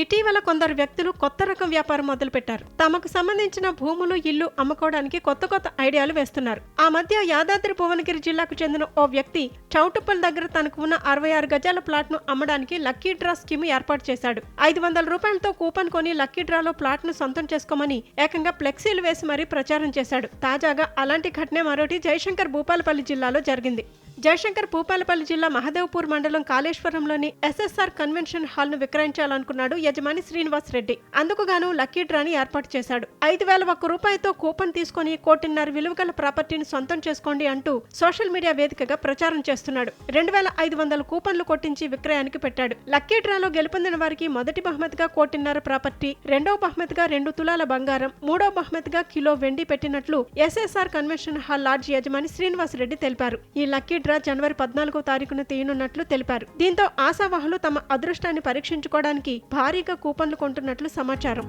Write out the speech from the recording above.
ఇటీవల కొందరు వ్యక్తులు కొత్త రకం వ్యాపారం మొదలుపెట్టారు. తమకు సంబంధించిన భూములు ఇల్లు అమ్ముకోవడానికి కొత్త కొత్త ఐడియాలు వేస్తున్నారు. ఆ మధ్య యాదాద్రి భువనగిరి జిల్లాకు చెందిన ఓ వ్యక్తి చౌటుప్పల్ దగ్గర తనకు ఉన్న అరవై ఆరు గజాల ప్లాట్ను అమ్మడానికి లక్కీ డ్రా స్కీమ్ ఏర్పాటు చేశాడు. ఐదు వందల రూపాయలతో కూపన్ కొని లక్కీ డ్రాలో ప్లాట్ను సొంతం చేసుకోమని ఏకంగా ఫ్లెక్సీలు వేసి మరీ ప్రచారం చేశాడు. తాజాగా అలాంటి ఘటనే మరోటి జయశంకర్ భూపాలపల్లి జిల్లాలో జరిగింది. జయశంకర్ భూపాలపల్లి జిల్లా మహదేవ్పూర్ మండలం కాళేశ్వరంలోని ఎస్ఎస్ఆర్ కన్వెన్షన్ హాల్ను విక్రయించాలనుకున్నాడు యజమాని శ్రీనివాస్ రెడ్డి. అందుకు గాను లక్కీ డ్రాని ఏర్పాటు చేశాడు. ఐదు వేల ఒక్క రూపాయతో కూపన్ తీసుకుని కోటిన్నర విలువ గల ప్రాపర్టీని సొంతం చేసుకోండి అంటూ సోషల్ మీడియా వేదికగా ప్రచారం చేస్తున్నాడు. రెండు వేల ఐదు వందల కూపన్లు కొట్టించి విక్రయానికి పెట్టాడు. లక్కీ డ్రాలో గెలుపొందిన వారికి మొదటి బహుమతిగా కోటిన్నర ప్రాపర్టీ రెండవ బహుమతిగా రెండు తులాల బంగారం మూడో బహుమతిగా కిలో వెండి పెట్టినట్లు ఎస్ఎస్ఆర్ కన్వెన్షన్ హాల్ లాడ్జ్ యజమాని శ్రీనివాస్ రెడ్డి తెలిపారు. ఈ లక్కీ డ్రా జనవరి పద్నాలుగో తారీఖున తీయనున్నట్లు తెలిపారు. దీంతో ఆశావాహులు తమ అదృష్టాన్ని పరీక్షించుకోవడానికి భారీగా కూపన్లు కొంటున్నట్లు సమాచారం.